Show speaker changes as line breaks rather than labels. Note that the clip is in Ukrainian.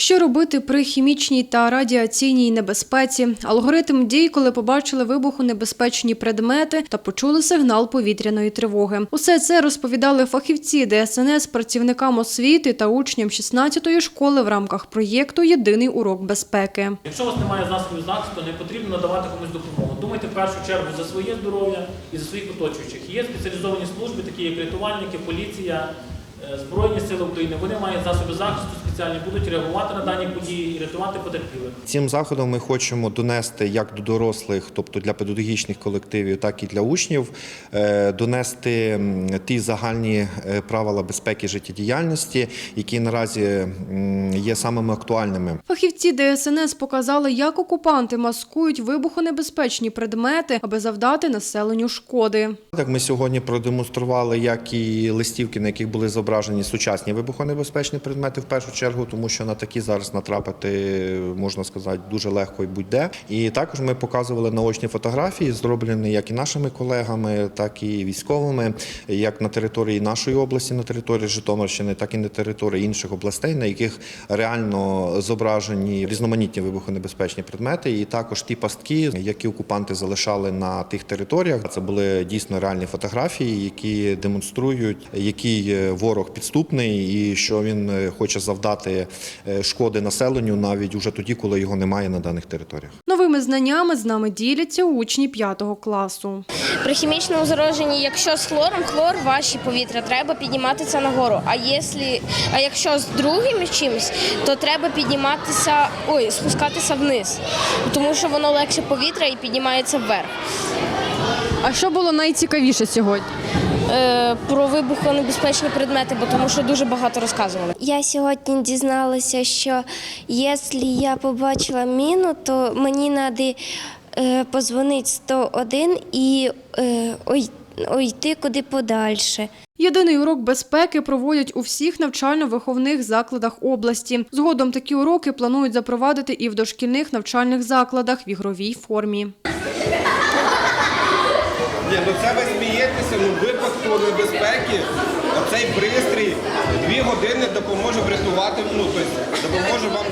Що робити при хімічній та радіаційній небезпеці? Алгоритм дій, коли побачили вибухонебезпечні предмети та почули сигнал повітряної тривоги. Усе це розповідали фахівці ДСНС працівникам освіти та учням 16-ї школи в рамках проєкту Єдиний урок безпеки.
Якщо у вас немає засобів захисту, не потрібно надавати комусь допомогу. Думайте в першу чергу за своє здоров'я і за своїх оточуючих. Є спеціалізовані служби, такі як рятувальники, поліція, Збройні сили України. Вони мають засоби захисту спеціальні, будуть реагувати на дані події і рятувати потерпілих.
Цим заходом ми хочемо донести як до дорослих, тобто для педагогічних колективів, так і для учнів, е, донести ті загальні е, правила безпеки життєдіяльності, які наразі є самими актуальними.
Фахівці ДСНС показали, як окупанти маскують вибухонебезпечні предмети, аби завдати населенню шкоди.
Так ми сьогодні продемонстрували, як і листівки, на яких були зображені сучасні вибухонебезпечні предмети в першу чергу, тому що на такі зараз натрапити можна сказати дуже легко і будь-де. І також ми показували наочні фотографії, зроблені як і нашими колегами, так і військовими, як на території нашої області, на території Житомирщини, так і на території інших областей, на яких реально зображені різноманітні вибухонебезпечні предмети, і також ті пастки, які окупанти залишали на тих територіях. Це були дійсно реальні фотографії, які демонструють, який е, ворог підступний і що він е, хоче завдати е, шкоди населенню навіть уже тоді, коли його немає на даних територіях.
Новими знаннями з нами діляться учні 5 класу.
При хімічному зараженні, якщо з хлором, хлор ваші повітря, треба підніматися нагору. А якщо, а якщо з другим чимось, то треба підніматися, ой, спускатися вниз, тому що воно легше повітря і піднімається вверх.
А що було найцікавіше сьогодні?
Е, про вибухонебезпечні предмети, бо тому що дуже багато розказували.
Я сьогодні дізналася, що якщо я побачила міну, то мені треба позвонити 101 і е, уйти куди подальше.
Єдиний урок безпеки проводять у всіх навчально-виховних закладах області. Згодом такі уроки планують запровадити і в дошкільних навчальних закладах в ігровій формі.
Ні, ну це ви смієтеся, ну випадку небезпеки. Оцей пристрій дві години допоможе врятувати, ну тобто допоможе вам